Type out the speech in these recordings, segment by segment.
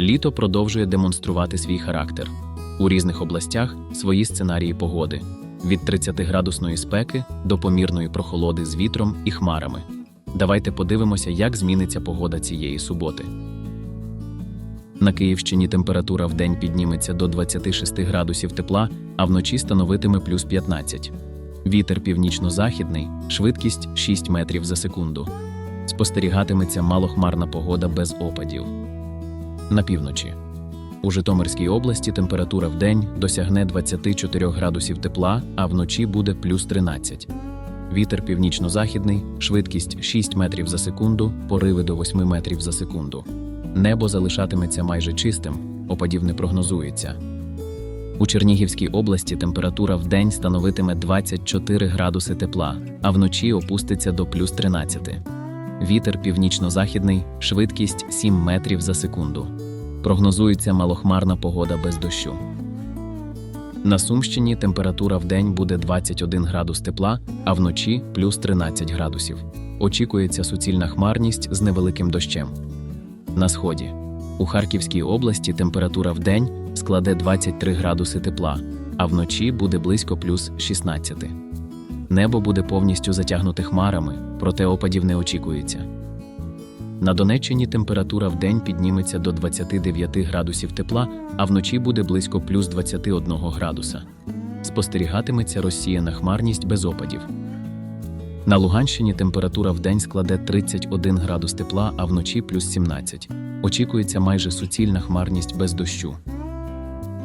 Літо продовжує демонструвати свій характер. У різних областях свої сценарії погоди від 30-градусної спеки до помірної прохолоди з вітром і хмарами. Давайте подивимося, як зміниться погода цієї суботи. На Київщині температура в день підніметься до 26 градусів тепла, а вночі становитиме плюс 15. Вітер північно-західний, швидкість 6 метрів за секунду. Спостерігатиметься малохмарна погода без опадів. На півночі. У Житомирській області температура в день досягне 24 градусів тепла, а вночі буде плюс 13. Вітер північно-західний, швидкість 6 метрів за секунду, пориви до 8 метрів за секунду. Небо залишатиметься майже чистим, опадів не прогнозується. У Чернігівській області температура в день становитиме 24 градуси тепла, а вночі опуститься до плюс 13. Вітер північно-західний, швидкість 7 метрів за секунду. Прогнозується малохмарна погода без дощу. На Сумщині температура в день буде 21 градус тепла, а вночі плюс 13 градусів. Очікується суцільна хмарність з невеликим дощем. На сході. У Харківській області температура в день складе 23 градуси тепла, а вночі буде близько плюс 16. Небо буде повністю затягнуте хмарами, проте опадів не очікується. На Донеччині температура в день підніметься до 29 градусів тепла, а вночі буде близько плюс 21 градуса. Спостерігатиметься розсіяна хмарність без опадів. На Луганщині температура в день складе 31 градус тепла, а вночі плюс 17. Очікується майже суцільна хмарність без дощу.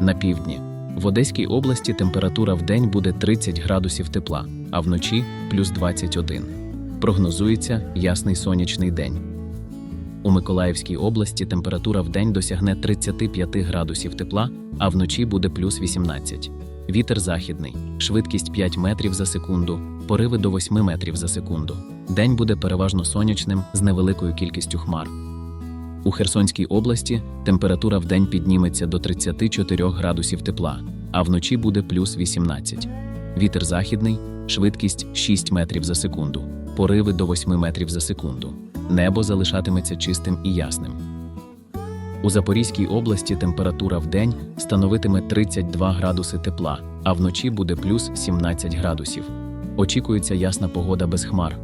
На півдні. В Одеській області температура в день буде 30 градусів тепла, а вночі плюс 21. Прогнозується ясний сонячний день. У Миколаївській області температура в день досягне 35 градусів тепла, а вночі буде плюс 18. Вітер західний, швидкість 5 метрів за секунду, пориви до 8 метрів за секунду. День буде переважно сонячним з невеликою кількістю хмар. У Херсонській області температура в день підніметься до 34 градусів тепла, а вночі буде плюс 18. Вітер західний, швидкість 6 метрів за секунду, пориви до 8 метрів за секунду. Небо залишатиметься чистим і ясним. У Запорізькій області температура в день становитиме 32 градуси тепла, а вночі буде плюс 17 градусів. Очікується ясна погода без хмар.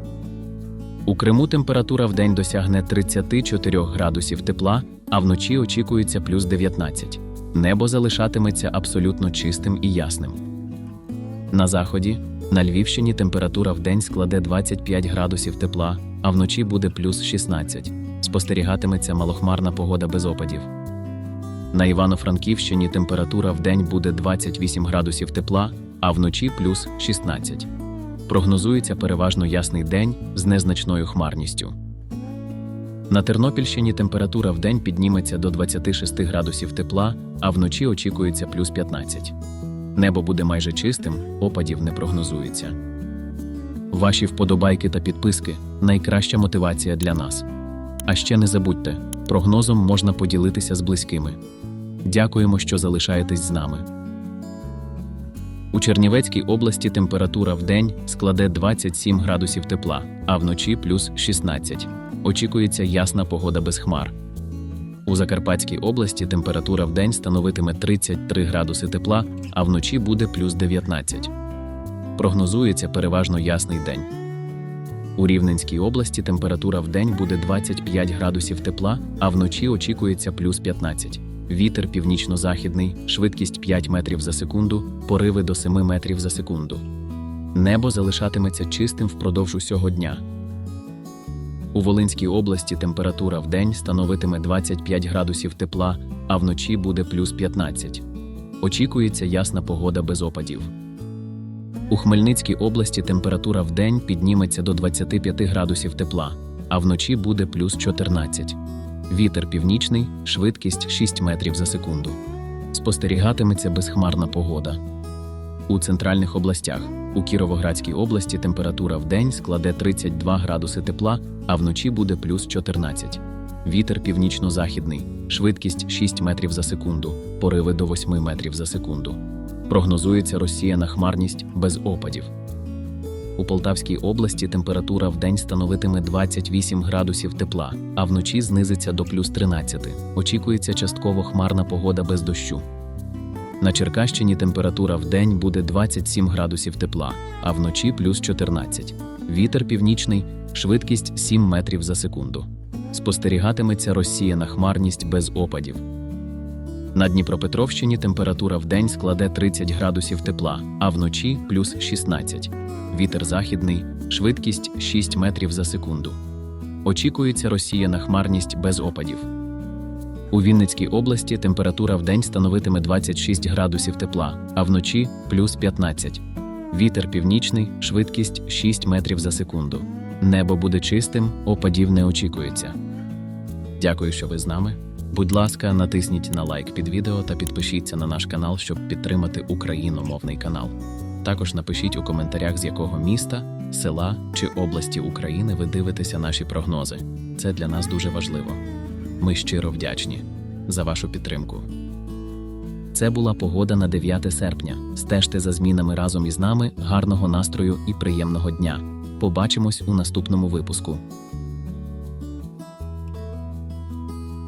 У Криму температура в день досягне 34 градусів тепла, а вночі очікується плюс 19. Небо залишатиметься абсолютно чистим і ясним. На заході на Львівщині температура в день складе 25 градусів тепла, а вночі буде плюс 16. Спостерігатиметься малохмарна погода без опадів. На Івано-Франківщині температура в день буде 28 градусів тепла, а вночі плюс 16. Прогнозується переважно ясний день з незначною хмарністю. На Тернопільщині температура в день підніметься до 26 градусів тепла, а вночі очікується плюс 15. Небо буде майже чистим, опадів не прогнозується. Ваші вподобайки та підписки найкраща мотивація для нас. А ще не забудьте, прогнозом можна поділитися з близькими. Дякуємо, що залишаєтесь з нами. У Чернівецькій області температура в день складе 27 градусів тепла, а вночі плюс 16. Очікується ясна погода без хмар. У Закарпатській області температура в день становитиме 33 градуси тепла, а вночі буде плюс 19. Прогнозується переважно ясний день. У Рівненській області температура в день буде 25 градусів тепла, а вночі очікується плюс 15. Вітер північно-західний, швидкість 5 метрів за секунду, пориви до 7 метрів за секунду. Небо залишатиметься чистим впродовж усього дня. У Волинській області температура в день становитиме 25 градусів тепла, а вночі буде плюс 15. Очікується ясна погода без опадів. У Хмельницькій області температура в день підніметься до 25 градусів тепла, а вночі буде плюс 14. Вітер північний, швидкість 6 метрів за секунду. Спостерігатиметься безхмарна погода. У центральних областях у Кіровоградській області температура в день складе 32 градуси тепла, а вночі буде плюс 14. Вітер північно-західний, швидкість 6 метрів за секунду, пориви до 8 метрів за секунду. Прогнозується розсіяна хмарність без опадів. У Полтавській області температура в день становитиме 28 градусів тепла, а вночі знизиться до плюс 13. Очікується частково хмарна погода без дощу. На Черкащині температура в день буде 27 градусів тепла, а вночі плюс 14. Вітер північний, швидкість 7 метрів за секунду. Спостерігатиметься розсіяна хмарність без опадів. На Дніпропетровщині температура в день складе 30 градусів тепла, а вночі плюс 16. Вітер західний, швидкість 6 метрів за секунду. Очікується розсіяна хмарність без опадів. У Вінницькій області температура в день становитиме 26 градусів тепла, а вночі плюс 15. Вітер північний, швидкість 6 метрів за секунду. Небо буде чистим, опадів не очікується. Дякую, що ви з нами. Будь ласка, натисніть на лайк під відео та підпишіться на наш канал, щоб підтримати україномовний канал. Також напишіть у коментарях, з якого міста, села чи області України ви дивитеся наші прогнози. Це для нас дуже важливо. Ми щиро вдячні за вашу підтримку. Це була погода на 9 серпня. Стежте за змінами разом із нами, гарного настрою і приємного дня. Побачимось у наступному випуску.